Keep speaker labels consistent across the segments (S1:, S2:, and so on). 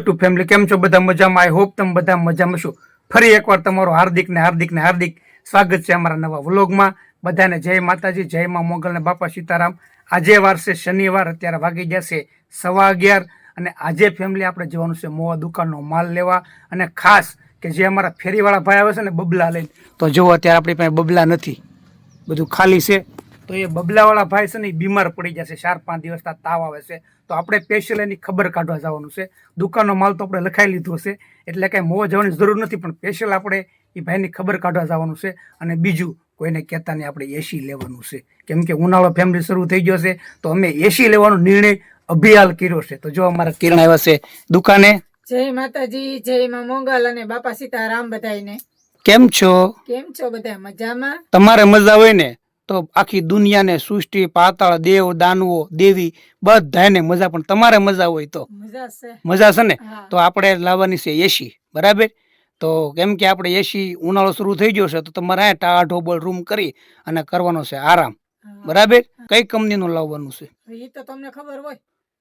S1: Two family કેમ છો? બધા મજામાં? આઈ હોપ તમે બધા મજામાં છો. ફરી એકવાર તમારું હાર્દિક ને હાર્દિક ને હાર્દિક સ્વાગત છે અમારા નવા વ્લોગમાં. બધાને જય માતાજી, જય મા મોગલ ને બાપા સીતારામ. આજે વાર છે શનિવાર, અત્યારે વાગી જશે સવા અગિયાર અને આજે ફેમિલી આપણે જવાનું છે મોવા દુકાનનો માલ લેવા અને ખાસ કે જે અમારા ફેરીવાળા ભાઈ આવે છે ને બબલા લઈને, તો જુઓ અત્યારે આપણી પાસે બબલા નથી. બધું ખાલી છે. તો એ બબલાવાળા ભાઈ છે ને એ બીમાર પડી જશે ચાર પાંચ દિવસ તાવ આવે છે. તો આપણે સ્પેશિયલ એની ખબર કાઢવા જવાનું છે. દુકાનનો માલ તો આપણે લખાઈ લીધો છે. એટલે કાંઈ મોં જવાની જરૂર નથી પણ સ્પેશિયલ આપણે એ ભાઈની ખબર કાઢવા જવાનું છે. અને બીજું કોઈને કહેતા નહીં આપણે એસી લેવાનું છે. કેમ કે ઉનાળો ફેમિલી શરૂ થઈ ગયો છે તો અમે એસી લેવાનો નિર્ણય અભિયાલ કર્યો છે. તો જો અમારા કિરણ આવ્યા છે દુકાને.
S2: જય માતાજી જય માં મોંગલ અને બાપા સીતારામ બધાને
S1: કેમ છો?
S2: કેમ છો બધા? મજામાં?
S1: તમારે મજા હોય ને? તો આખી દુનિયાને સૃષ્ટિ પાતાળ દેવ દાનવો દેવી બધાને મજા. પણ તમારે મજા હોય તો.
S2: મજા છે.
S1: ને? તો આપણે લાવવાની છે એસી. બરાબર? તો કેમ કે આપણે એસી ઉનાળો શરૂ થઈ ગયો છે તો તમારે આ ટાળા બોલ રૂમ કરી અને કરવાનો છે આરામ. બરાબર? કઈ કંપનીનું લાવવાનું છે?
S2: એ તો તમને ખબર હોય.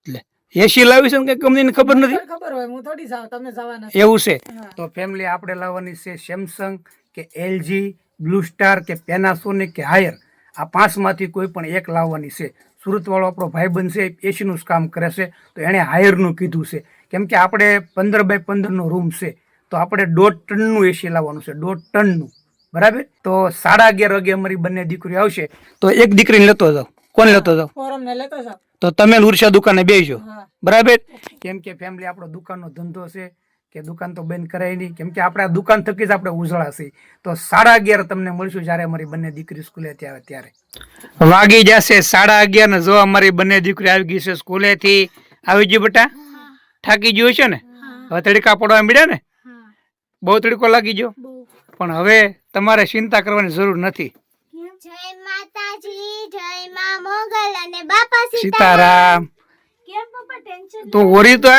S1: એટલે એસી લાવી છે ને કઈ કંપનીની ખબર નથી?
S2: ખબર હોય હું થોડી જાવ તમને જવાના
S1: એવું છે. તો ફેમિલી આપણે લાવવાની છે સેમસંગ કે એલજી બ્લુ સ્ટાર કે પેનાસોનિક કે હાયર આ પાંચમાંથી કોઈ પણ એક લાવવાની છે. સુરતવાળો આપણો ભાઈ બનશે એસીનું જ કામ કરે છે. તો એણે હાયરનું કીધું છે. કેમ કે આપણે પંદર બાય પંદરનો રૂમ છે તો આપણે દોઢ ટનનું એસી લાવવાનું છે દોઢ ટનનું. બરાબર? તો સાડા અગિયાર વાગે અમારી બંને દીકરી આવશે. તો એક દીકરીને લેતો જાઓ. કોને લેતો જાઓ?
S2: લેતો
S1: તો તમે ઉર્ષા દુકાને બેસજો. બરાબર? કેમ કે ફેમિલી આપણો દુકાનનો ધંધો છે. કે દુકાન તો બંધ કરાય નહીં. કેમ કે આપણે આ દુકાન થકી જ આપણે ઉજળાશી તો સાડા અગિયાર તમને મળશું જ્યારે અમારી બંને દીકરી સ્કૂલે આવે ત્યારે. વાગી જશે સાડા અગિયાર ને જો અમારી બંને દીકરી આવી ગઈ છે સ્કૂલેથી આવી ગયું બેટા? થાકી ગયું છે ને? હવે તડકા પડવા મળ્યા ને? બહુ તડકો લાગી ગયો? પણ હવે તમારે ચિંતા કરવાની જરૂર નથી.
S3: જય માતાજી જય માં મોગલ અને બાપા
S1: સીતારામ.
S3: કેમ ટેન્શન
S1: તું ઓરી તો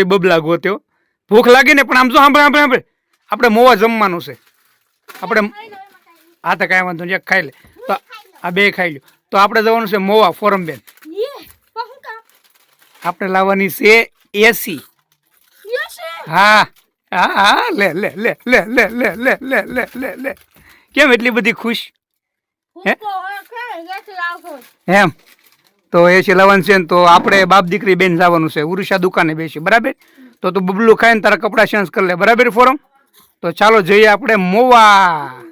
S1: એ બબલા ગોત્યો. ભૂખ લાગી ને પણ આમ જો સાંભળે સાંભળે સાંભળે આપણે મોવા જમવાનું છે આપણે આ તો કાંઈ વાંધો નહીં એક ખાઈ લે તો આ બે ખાઈ લ્યો તો આપણે જવાનું છે મોવા ફોરમ બેન આપણે લાવવાની છે એસી હા હા હા લે લે લે લે લે લે લે લે લે લે લે કેમ એટલી બધી ખુશ હે?
S3: હું
S1: એમ તો એસી લાવવાનું છે ને તો આપણે બાપ દીકરી બેન જવાનું છે ઉરુષા દુકાને બેસી બરાબર તો તું બબલું ખાઈને તારા કપડાં ચેન્જ કરી લે. બરાબર ફોરમ? તો ચાલો જઈએ આપણે મોવા.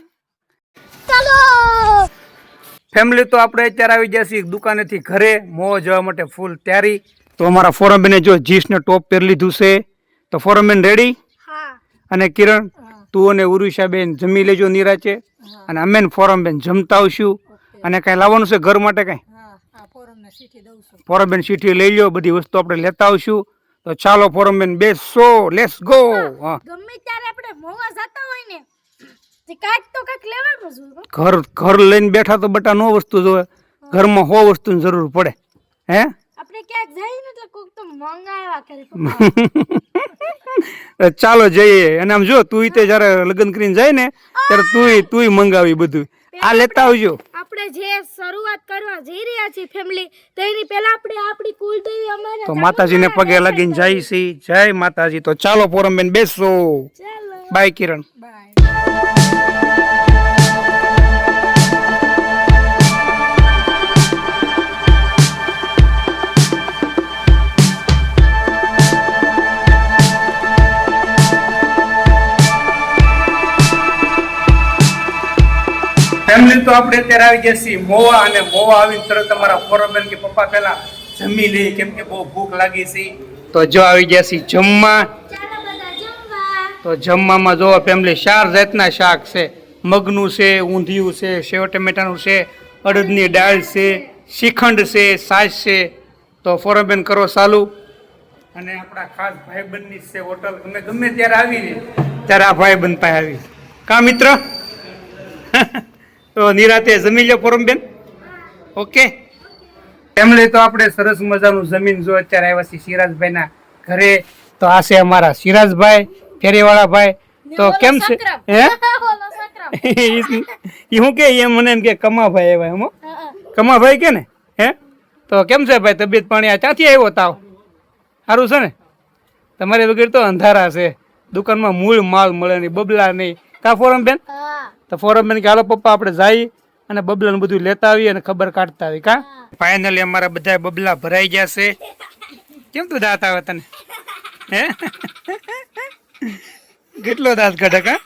S1: ફેમિલી તો આપણે અત્યારે આવી ગયા છીએ દુકાનેથી ઘરે. મોવા જવા માટે ફૂલ તૈયારી. તો અમારા ફોરમ બેને જો જીન્સ ને ટોપ પહેરી લીધું છે. તો ફોરમ બેન રેડી અને કિરણ તું અને ઉરુષા બેન જમી લેજો નિરાચે અને અમે ફોરમબેન ફોરમ બેન જમતા આવશું. અને કાંઈ લાવવાનું છે ઘર માટે કાંઈ?
S2: ફોરમબેન સીટી
S1: લઈ લો બધી વસ્તુ આપણે લેતા આવશું. તો ચાલો ફોરમેન બેસો લેટ્સ ગો
S3: ગમે ત્યારે આપણે મોવા જતા હોય ને તે કાંઈક તો કાંઈક લેવાનું જ
S1: ઘર ઘર લઈને બેઠા તો બટા નો વસ્તુ જોવે. ઘરમાં હો વસ્તુની જરૂર પડે. હે?
S3: આપણે ક્યાંક જઈએ ને એટલે કોક તો મંગાવ્યા કરે
S1: ચાલો જઈએ. અને આમ જો તું તે જ્યારે લગ્ન કરીને જાય ને ત્યારે તુંય તુંય મંગાવી બધું આ લેતા આવજો.
S3: આપણે જે શરૂઆત કરવા જઈ રહ્યા છીએ ફેમિલી તો એની પહેલા આપણે આપણી કુલદેવી અમારે
S1: તો માતાજીને પગે લાગીને જાય છે. જય માતાજી. તો ચાલો પોરમબેન બેસો.
S3: ચાલો.
S1: બાય કિરણ.
S2: બાય.
S1: આપણે અત્યારે આવી ગયા છીએ મોવા અને મોવા આવીને તરત અમારા પોરબેન કે પપ્પા પહેલા જમી લઈએ કેમ કે બહુ ભૂખ લાગી છે. તો જો આવી ગયા છીએ જમવા. તો જમવામાં જો ફેમિલી ચાર જાતના શાક છે. મગનું છે ઊંધિયું છે સેવ ટમેટાનું છે અડદની દાળ છે શ્રીખંડ છે છાશ છે. તો ફોરબેન કરો ચાલુ. અને આપણા ખાસ ભાઈબંધની છે હોટલ. અમે ગમે ત્યારે આવીને ત્યારે આ ભાઈબંધ પાસે આવી કા મિત્ર? તો નિરાતે જમી લો ફોરમબેન ઓકે? ફેમિલી તો આપણે સરસ મજાનું જમીન જો અત્યારે આવ્યા છીએ સિરાજભાઈના ઘરે. તો આ છે અમારા સિરાજભાઈ ફેરીવાળા ભાઈ. તો કેમ છે? હે?
S3: એ
S1: ઈ હું કે એમ મને એમ કે કમાભાઈ આવ્યા એમ કમાભાઈ કે ને? હે? તો કેમ છે ભાઈ તબિયત પાણી? આ ક્યાંથી આવ્યો તાવ? સારું છે ને? તમારે વગર તો અંધારા છે. દુકાનમાં મૂળ માલ મળે નહીં બબલા નહીં. કા ફોરમ બેન
S3: હા.
S1: તો ફોરમ બેન કે હાલો પપ્પા આપણે જઈ અને બબલાને બધું લેતા આવીએ અને ખબર કાઢતા આવી કા? ફાઇનલી અમારા બધા બબલા ભરાઈ ગયા છે. કેમ તું દાંત આવે તને? હે? કેટલો દાંત કાઢે કા?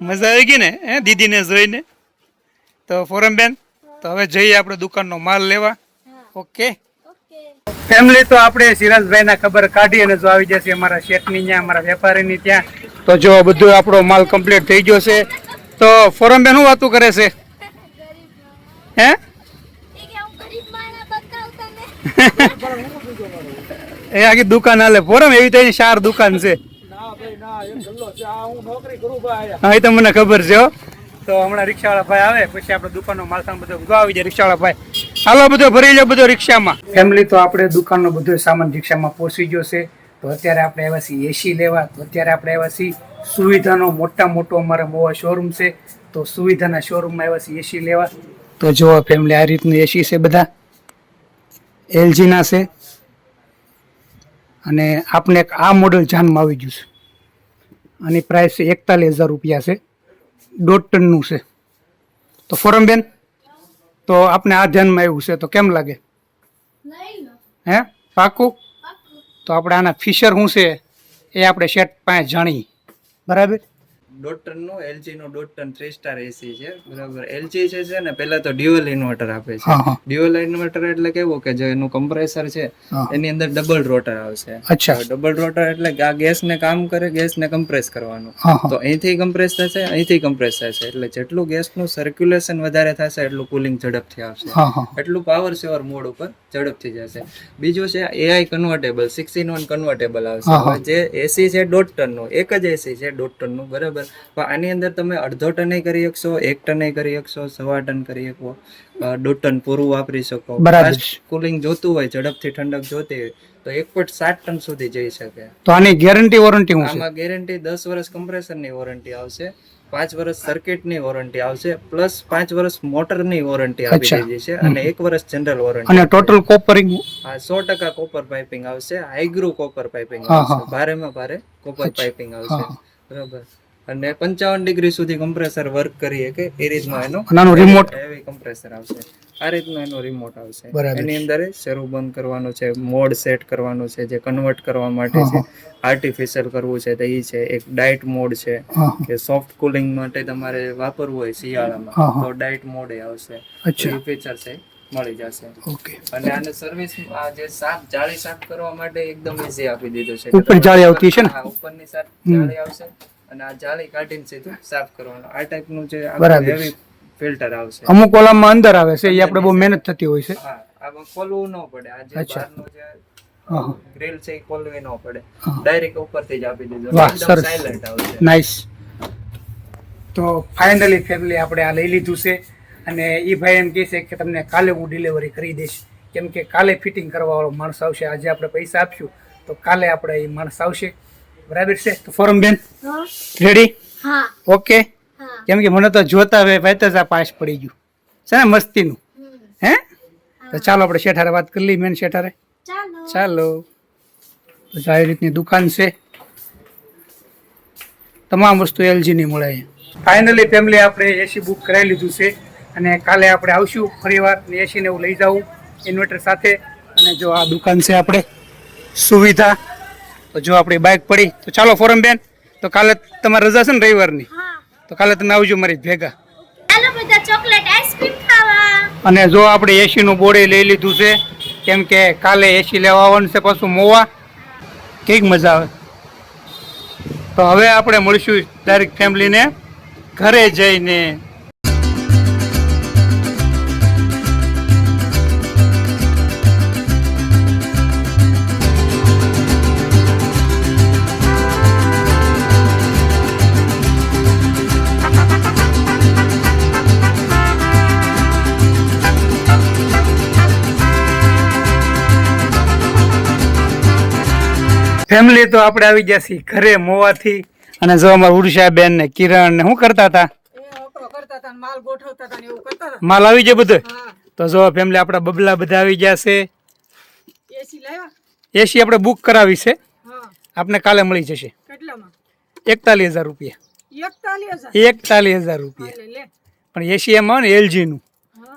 S1: મજા આવી ગઈ. ને? હે દીદીને જોઈને? તો ફોરમ બેન તો હવે જઈએ આપણે દુકાનનો માલ લેવા. ઓકે? ફેમિલી તો આપણે સિરાજભાઈના ખબર કાઢી અને જો આવી જશે અમારા શેઠની ત્યાં અમારા વેપારીની ત્યાં. તો જો બધું આપણો માલ કમ્પ્લીટ થઈ ગયો છે. તો ફોરમ બેન શું વાતું કરે છે? હે? એ આખી દુકાન હાલે. ફોરમ એવી તો સાર દુકાન છે. હા, એ તો મને ખબર છે તો હમણાં રિક્ષાવાળા ભાઈ આવે, પછી આપણે દુકાનનો માલ સામાન બધો બધો આવી જાય રિક્ષાવાળા ભાઈ. હાલો, બધો ભરી લો બધો રિક્ષામાં. ફેમિલી તો આપણે દુકાનનો બધો સામાન રિક્ષામાં પહોંચી ગયો છે. તો અત્યારે આપણે આવ્યા છીએ એસી લેવા. તો અત્યારે આપણે આવ્યા છીએ સુવિધાનો મોટા મોટો અમારે મોવા શોરૂમ છે. તો સુવિધાના શોરૂમમાં આવ્યા છીએ એસી લેવા. તો જો ફેમિલી આ રીતનું એસી છે બધા. એલજીના છે. અને આપણે એક આ મોડલ જાનમાં આવી ગયું છે. આની પ્રાઇસ છે એકતાલીસ હજાર રૂપિયા છે. દોઢ ટનનું છે. તો ફોરમ બેન તો આપણે આ ધ્યાનમાં આવ્યું છે. તો કેમ લાગે? હે? પાકું? તો આપણે આના ફિશર શું છે એ આપણે શેટ પાસે જાણીએ. બરાબર?
S4: દોઢ ટનનું એલજી નું દોઢ ટન થ્રી સ્ટાર એસી છે બરાબર? એલજી છે છે ને પેલા તો ડ્યુઅલ ઇન્વર્ટર આપે છે. ડ્યુઅલ ઇન્વર્ટર એટલે કેવું કે જે એનું કમ્પ્રેસર છે એની અંદર ડબલ રોટર આવશે.
S1: અચ્છા.
S4: ડબલ રોટર એટલે આ ગેસ ને કામ કરે ગેસ ને કમ્પ્રેસ કરવાનું. તો અહીંથી કમ્પ્રેસ થશે અહીંથી કમ્પ્રેસ થશે. એટલે જેટલું ગેસનું સર્ક્યુલેશન વધારે થશે એટલું કુલિંગ ઝડપથી આવશે. એટલું પાવર સેવર મોડ ઉપર ઝડપથી જશે. બીજું છે AI convertible six in one convertible આવશે. જે એસી છે દોઢ ટનનું એક જ એસી છે દોઢ ટનનું બરાબર? પણ આની અંદર તમે અડધો ટને કરી શકશો એક ટને કરી શકશો સવા ટન કરી શકો દોઢ ટન પૂરું વાપરી શકો. કુલિંગ જોતું હોય ઝડપથી ઠંડક જોતી હોય તો એક પોઈન્ટ સાત ટન સુધી જઈ શકે.
S1: તો આની ગેરંટી વોરંટી
S4: આમાં ગેરંટી દસ વર્ષ કમ્પ્રેસરની વોરંટી આવશે પાંચ વર્ષ સર્કિટની વોરંટી આવશે પ્લસ પાંચ વર્ષ મોટરની વોરંટી આપી. દીધી છે અને એક વર્ષ જનરલ વોરંટી
S1: અને ટોટલ કોપરિંગ
S4: સો ટકા કોપર પાઇપિંગ આવશે હાઈગ્રુ કોપર પાઇપિંગ આવશે. ભારેમાં ભારે કોપર પાઇપિંગ આવશે. બરાબર. અને પંચાવન ડિગ્રી સુધી કમ્પ્રેસર વર્ક કરી શકે એ રીતનો એનો
S1: નાનો રિમોટ
S4: હેવી કમ્પ્રેસર આવશે. આ રીતનો એનો રિમોટ આવશે. એની અંદર શરૂ બંધ કરવાનું છે મોડ સેટ કરવાનું છે જે કન્વર્ટ કરવા માટે છે. આર્ટિફિશિયલ કરવું છે તો એ છે એક ડાયટ મોડ છે. કે સોફ્ટ કુલિંગ માટે તમારે વાપરવું હોય શિયાળામાં તો ડાયટ મોડ એ આવશે. એ ફીચર છે મળી જશે.
S1: ઓકે.
S4: અને આને સર્વિસ આ જે સાફ જાળી સાફ કરવા માટે એકદમ ઈઝી આપી દીધું છે.
S1: ઉપર જાળી આવતી છે ને?
S4: ઉપરની સાફ જાળી આવશે. અને આ જાળી કાઢીને સીધું સાફ કરવાનું. આ ટાઈપનું જે
S1: બરાબર.
S4: હેવી ફિલ્ટર આવશે.
S1: અમુક કોલમમાં અંદર આવે છે એ આપણે બહુ મહેનત થતી હોય છે.
S4: હા આમાં ખોલવું ન પડે. આ જે બહારનો જે. ગ્રીલ છે એ ખોલવી ન પડે. ડાયરેક્ટ ઉપરથી જ આપી દીધો
S1: વાહ, સરસ.
S4: સાયલન્ટ આવશે.
S1: નાઇસ તો ફાઇનલી ફેમિલી આપણે આ લઈ લીધું છે. અને એ ભાઈ એમ કહે છે કે તમને કાલે હું ડિલિવરી કરી દઈશ. કેમ કે કાલે ફિટિંગ કરવાવાળો માણસ આવશે. આજે આપણે પૈસા આપશું તો કાલે આપણે એ માણસ આવશે. બરાબર છે? તો ફોરમ બેન? રેડી
S3: હા.
S1: ઓકે. કેમ કે મને તો જોતા હવે ભાઈ તો પાસ પડી ગયું. છે ને મસ્તીનું? હે? તો ચાલો આપણે શેઠારે વાત કરી લઈએ મેન શેઠારે.
S3: ચાલો.
S1: ચાલો. તો આવી રીતની દુકાન છે. તમામ વસ્તુ એલજીની મળે. ફાઇનલી ફેમિલી આપણે એસી બુક કરાવી લીધું છે. અને કાલે આપણે આવશું ફરીવાર ને એસીને એવું લઈ જાઉં. ઇન્વર્ટર સાથે. અને જો આ દુકાન છે આપણે. સુવિધા. તો જો આપણી બાઇક પડી તો ચાલો ફોરમ બેન. તો કાલે તમારે રજા છે ને રવિવારની? તો કાલે તમે આવજો મારી ભેગા. અને જો આપણે એસીનું બોર્ડે લઈ લીધું છે કેમ કે કાલે એસી લેવા આવવાનું છે પાછું મોવા. કંઈક મજા આવે. તો હવે આપણે મળીશું ડાયરેક્ટ ફેમિલીને ઘરે જઈને. ફેમિલી તો આપણે આવી ગયા છીએ ઘરે મોવાથી. અને જો અમારા ઉર્ષા બેન ને કિરણ ને શું કરતા હતા?
S2: ને માલ ને
S1: આવી જાય બધો? તો જો ફેમિલી આપણા બબલા બધા આવી ગયા છે.
S2: એસી
S1: આપણે બુક કરાવી છે. આપને કાલે મળી જશે. એકતાલીસ હજાર રૂપિયા.
S2: એકતાલીસ હજાર?
S1: રૂપિયા. પણ એસી એમાં ને એલજીનું
S2: નું.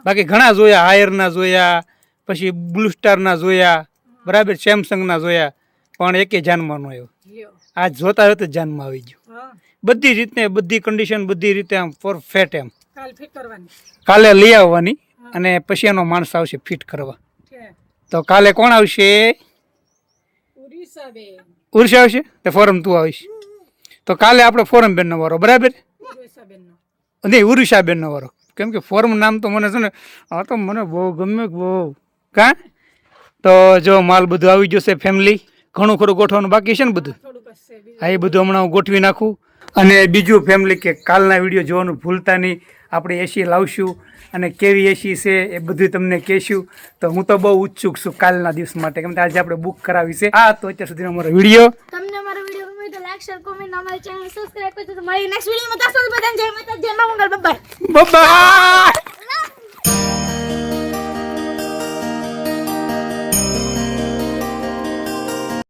S1: બાકી ઘણા જોયા હાયરના જોયા પછી બ્લુ સ્ટારના જોયા બરાબર સેમસંગના જોયા. પણ એકે જાનમાં ન આવ્યો આ જોતા હોય તો જાનમાં આવી ગયો. બધી રીતને બધી કન્ડિશન બધી રીતે આમ પરફેક્ટ એમ.
S2: કાલ
S1: કાલે લઈ આવવાની અને પછી એનો માણસ આવશે ફિટ કરવા. તો કાલે કોણ આવશે? ઉર્ષા આવશે? તો ફોરમ તું આવીશ. તો કાલે આપણે ફોરમ બેનનો વારો બરાબર? નહીં ઉરુષા બેનનો વારો. કેમ કે ફોર્મ નામ તો મને છે ને આ તો મને બહુ ગમે બહુ. કાં? તો જો માલ બધું આવી જશે ફેમિલી ઘણું ખરું ગોઠવવાનું બાકી છે ને બધું? હા એ બધું હમણાં હું ગોઠવી નાખું. અને બીજું ફેમિલી કે કાલના વીડિયો જોવાનું ભૂલતા નહીં. આપણે એસી લાવશું અને કેવી એસી છે એ બધું તમને કહેશું. તો હું તો બહુ ઉત્સુક છું કાલના દિવસ માટે. કેમ કે આજે આપણે બુક કરાવી છે. આ તો અત્યાર સુધીનો અમારો વીડિયો
S3: તમને અમારો વીડિયો ગમે તો લાઈક શેર કોમેન્ટ અમારી ચેનલ સબસ્ક્રાઇબ કરજો. તો મારી નેક્સ્ટ વિડીયોમાં ત્યાં સુધી બધાને. જય માતા જય મંગલ બબાય બાય
S1: બાય